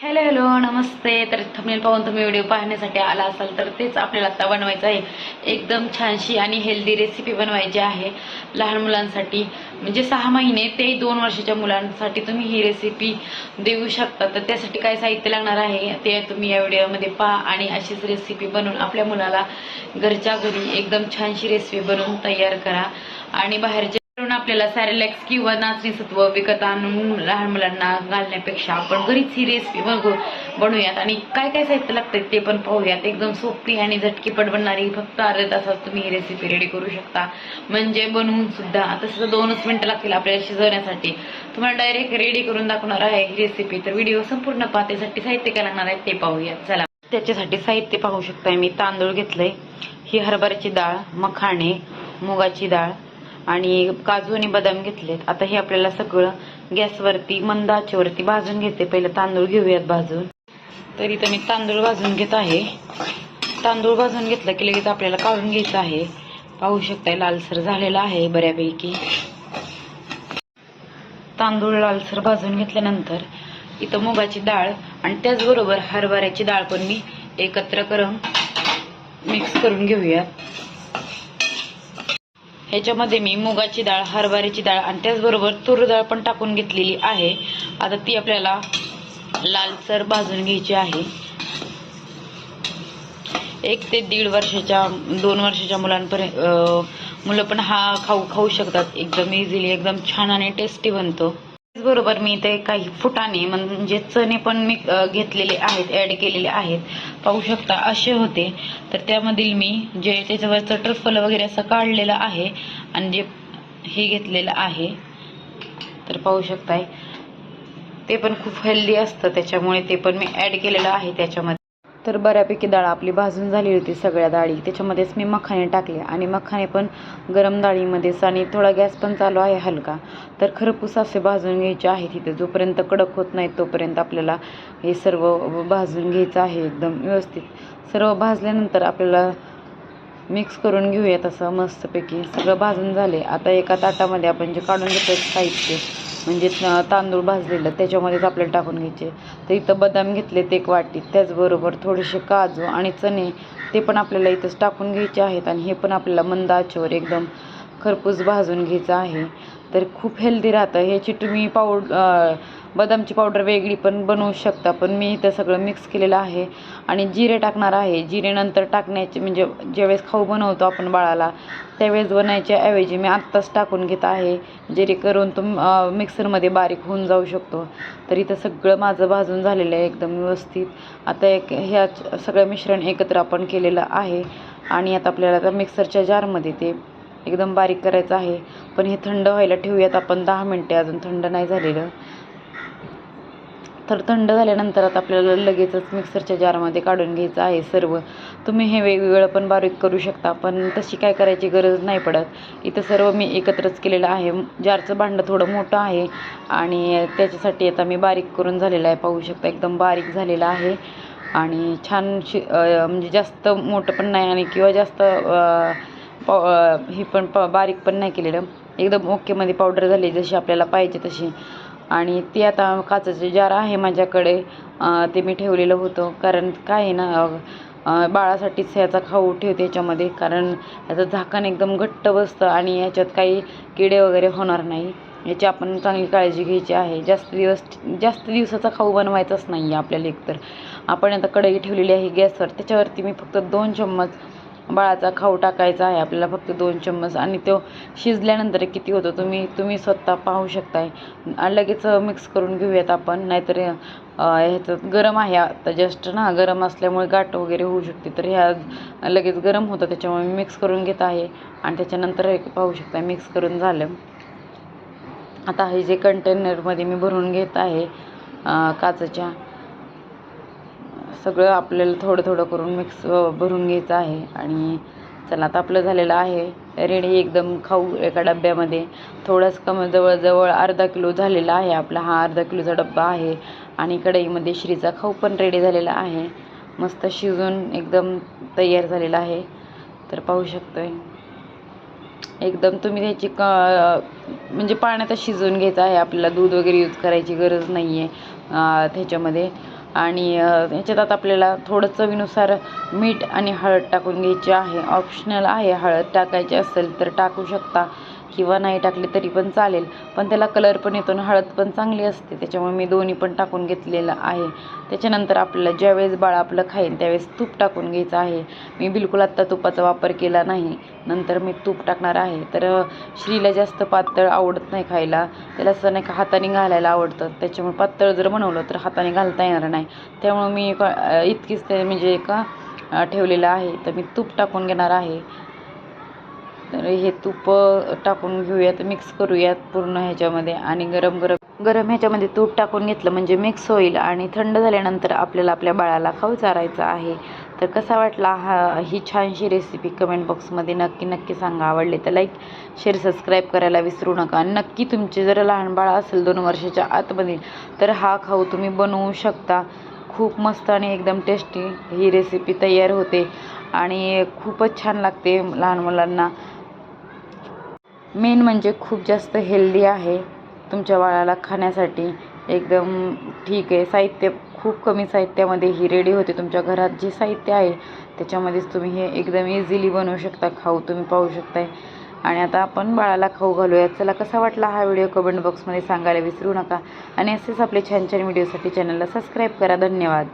Hello hello नमस्ते. तर thumbnail पाहून तुम्ही व्हिडिओ पाहण्यासाठी आला असाल तर तेच आपल्याला आता बनवायचं आहे. एकदम छानशी आणि हेल्दी रेसिपी बनवायची आहे. लहान मुलांसाठी म्हणजे सहा महिने ते दोन वर्षाच्या मुलांसाठी तुम्ही ही रेसिपी देऊ शकता. तर त्यासाठी काय साहित्य लागणार आहे ते तुम्ही या व्हिडिओमध्ये पहा आणि अशीच रेसिपी बनवून आपल्या मुलाला घरच्या घरी एकदम छानशी रेसिपी बनवून तयार करा. आणि बाहेरच्या आपल्याला सॅरेलॅक्स किंवा नाचणी सत्व विकत आणून लहान मुलांना घालण्यापेक्षा आपण घरीच ही रेसिपी बघू बनवूयात. आणि काय काय साहित्य लागतं ते पण पाहूयात. एकदम सोपी आणि झटकीपट बनणारी फक्त अर्ध्या तासात तुम्ही ही रेसिपी रेडी करू शकता. म्हणजे बनवून सुद्धा. तसं दोनच मिनटं लागतील आपल्याला शिजवण्यासाठी. तुम्हाला डायरेक्ट रेडी करून दाखवणार आहे ही रेसिपी तर व्हिडिओ संपूर्ण पाहतेसाठी साहित्य काय लागणार आहे ते पाहूयात. चला. त्याच्यासाठी साहित्य पाहू शकताय मी. तांदूळ घेतलंय. ही हरभऱ्याची डाळ मखाणे मुगाची डाळ आणि काजू आणि बदाम घेतलेत. आता हे आपल्याला सगळं गॅसवरती मंद आचेवरती भाजून घेते. पहिले तांदूळ घेऊयात भाजून. तर इथं मी तांदूळ भाजून घेत आहे. तांदूळ भाजून घेतलं की लगेच आपल्याला काढून घ्यायचं आहे. पाहू शकताय लालसर झालेला आहे बऱ्यापैकी. तांदूळ लालसर भाजून घेतल्यानंतर इथं मुगाची डाळ आणि त्याचबरोबर हरभऱ्याची डाळ पण मी एकत्र करून मिक्स करून घेऊयात. ह्याच्यामध्ये मी मुगाची डाळ हरभऱ्याची डाळ आणि त्याचबरोबर तूर डाळ पण टाकून घेतलेली आहे. आता ती आपल्याला लालसर भाजून घ्यायची आहे. एक ते दीड वर्षाच्या दोन वर्षाच्या मुलांपर्यंत मुलं पण हा खाऊ खाऊ शकतात. एकदम इझिली एकदम छान आणि टेस्टी बनतो. त्याचबरोबर मी ते काही फुटाणे म्हणजे चणे पण मी घेतलेले आहेत ऍड केलेले आहेत. पाहू शकता असे होते. तर त्यामधील मी जे त्याच्यावरचं ट्रफल वगैरे असं काढलेलं आहे आणि जे हे घेतलेलं आहे तर पाहू शकताय. ते पण खूप हेल्दी असतं त्याच्यामुळे ते पण मी ऍड केलेलं आहे त्याच्यामध्ये. तर बऱ्यापैकी डाळ आपली भाजून झाली होती सगळ्या डाळी. त्याच्यामध्येच मी मखाने टाकले आणि मखाने पण गरम डाळीमध्येच आणि थोडा गॅस पण चालू आहे हलका. तर खरपूस असे भाजून घ्यायचे आहे तिथे. जोपर्यंत कडक होत नाही तोपर्यंत आपल्याला हे सर्व भाजून घ्यायचं आहे एकदम व्यवस्थित. सर्व भाजल्यानंतर आपल्याला मिक्स करून घेऊयात असं मस्तपैकी. सगळं भाजून झाले. आता एका ताटामध्ये आपण जे काढून घेतो साहित्य म्हणजे तांदूळ भाजलेलं त्याच्यामध्येच आपल्याला टाकून घ्यायचे. तर इथं बदाम घेतलेत एक वाटीत त्याचबरोबर थोडेसे काजू आणि चणे ते पण आपल्याला इथंच टाकून घ्यायचे आहेत आणि हे पण आपल्याला मंद आचेवर एकदम खरपूस भाजून घ्यायचं आहे. तर खूप हेल्दी राहतं. ह्याची तुम्ही पावड बदामची पावडर वेगळी पण बनवू शकता पण मी इथं सगळं मिक्स केलेलं आहे. आणि जिरे टाकणार आहे. जिरे नंतर टाकण्याचे म्हणजे ज्यावेळेस खाऊ बनवतो आपण बाळाला त्यावेळेस बनायच्या ऐवजी मी आत्ताच टाकून घेत आहे. जेणेकरून तुम मिक्सरमध्ये बारीक होऊन जाऊ शकतो. तर इथं सगळं माझं भाजून झालेलं आहे एकदम व्यवस्थित. आता एक ह्या सगळं मिश्रण एकत्र आपण केलेलं आहे. आणि आता आपल्याला आता मिक्सरच्या जारमध्ये ते एकदम बारीक करायचं आहे. पण हे थंड व्हायला ठेवूयात आपण दहा मिनटे अजून थंड नाही झालेलं. तर थंड झाल्यानंतर आता आपल्याला लगेचच मिक्सरच्या जारमध्ये काढून घ्यायचं आहे सर्व. तुम्ही हे वेगवेगळं पण बारीक करू शकता पण तशी काय करायची गरज नाही पडत. इथं सर्व मी एकत्रच केलेलं आहे. जारचं भांडं थोडं मोठं आहे आणि त्याच्यासाठी आता मी बारीक करून झालेलं आहे. पाहू शकता एकदम बारीक झालेलं आहे. आणि छान शि म्हणजे जास्त मोठं पण नाही आणि किंवा जास्त पाव हे पण प बारीक पण नाही केलेलं. एकदम ओकेमध्ये पावडर झाली जशी आपल्याला पाहिजे तशी. आणि ते आता काचेचे जार आहे माझ्याकडे. ते मी ठेवलेलं होतं. कारण काय आहे ना बाळासाठीच ह्याचा खाऊ ठेवते याच्यामध्ये. कारण याचं झाकण एकदम घट्ट बसतं आणि याच्यात काही किडे वगैरे होणार नाही. याची आपण चांगली काळजी घ्यायची आहे. जास्त दिवस जास्त दिवसाचा खाऊ बनवायचाच नाही आहे आपल्याला एकतर. आपण आता कढई ठेवलेली आहे गॅसवर. त्याच्यावरती मी फक्त दोन चम्मच बाळाचा खाऊ टाकायचा आहे आपल्याला फक्त दोन चम्मच आणि तो शिजल्यानंतर किती होतो तुम्ही तुम्ही स्वतः पाहू शकताय. लगेच मिक्स करून घेऊयात आपण नाहीतर ह्याचं गरम आहे आता जस्ट ना गरम असल्यामुळे गाठ वगैरे होऊ शकते. तर ह्या लगेच गरम होतं त्याच्यामुळे मी मिक्स करून घेत आहे. आणि त्याच्यानंतर हे पाहू शकता मिक्स करून झालं. आता हे जे कंटेनरमध्ये मी भरून घेत आहे काचेच्या सगळं आपल्याला थोडं थोडं करून मिक्स भरून घ्यायचं आहे. आणि चला आता आपलं झालेलं आहे. रेडी एकदम खाऊ एका डब्यामध्ये. थोडंच कमी जवळजवळ अर्धा किलो झालेला आहे आपला. हा अर्धा किलोचा डब्बा आहे. आणि कढईमध्ये श्रीचा खाऊ पण रेडी झालेला आहे. मस्त शिजून एकदम तयार झालेला आहे. तर पाहू शकतोय. एकदम तुम्ही त्याची क म्हणजे पाण्यात शिजवून घ्यायचं आहे. आपल्याला दूध वगैरे यूज करायची गरज नाही आहे त्याच्यामध्ये. आणि अं, ह्याच्यात आता आपल्याला थोडं चवीनुसार मीठ आणि हळद टाकून घ्यायची आहे. ऑप्शनल आहे हळद टाकायची असेल तर टाकू शकता. किंवा नाही टाकली तरी पण चालेल. पण त्याला कलर पण येतो आणि हळद पण चांगली असते. त्याच्यामुळे मी दोन्ही पण टाकून घेतलेलं आहे. त्याच्यानंतर आपल्याला ज्यावेळेस बाळ आपलं खाईन त्यावेळेस तूप टाकून घ्यायचं आहे. मी बिलकुल आत्ता तुपाचा वापर केला नाही. नंतर मी तूप टाकणार आहे. तर श्रीला जास्त पातळ आवडत नाही खायला. त्याला असं नाही का हाताने घालायला आवडतं. त्याच्यामुळे पातळ जर बनवलं तर हाताने घालता येणार नाही. त्यामुळे मी क- इतकीच ते म्हणजे का ठेवलेलं आहे. तर मी तूप टाकून घेणार आहे. तर हे तूप टाकून घेऊयात मिक्स करूयात पूर्ण ह्याच्यामध्ये आणि गरम गरम गरम ह्याच्यामध्ये तूप टाकून घेतलं म्हणजे मिक्स होईल आणि थंड झाल्यानंतर आपल्याला आपल्या बाळाला खाऊ चारायचं आहे. तर कसा वाटला हा ही छानशी रेसिपी कमेंट बॉक्समध्ये नक्की नक्की सांगा. आवडले तर लाईक शेअर सबस्क्राईब करायला विसरू नका. आणि नक्की तुमचे जर लहान बाळ असेल दोन वर्षाच्या आतमध्ये तर हा खाऊ तुम्ही बनवू शकता. खूप मस्त आणि एकदम टेस्टी ही रेसिपी तयार होते आणि खूपच छान लागते लहान मुलांना. मेन म्हणजे खूप जास्त हेल्दी आहे तुमच्या बाळाला खाण्यासाठी. एकदम ठीक आहे. साहित्य खूप कमी साहित्यामध्ये ही रेडी होते तुमच्या घरात जे साहित्य आहे त्याच्यामध्येच तुम्ही हे एकदम इझिली बनवू शकता खाऊ तुम्ही पाहू शकताय. आणि आता आपण बाळाला खाऊ घालूया चला कसा वाटला हा व्हिडिओ कमेंट बॉक्समध्ये सांगायला विसरू नका. आणि असेच आपले छान छान व्हिडिओसाठी चॅनलला सबस्क्राईब करा. धन्यवाद.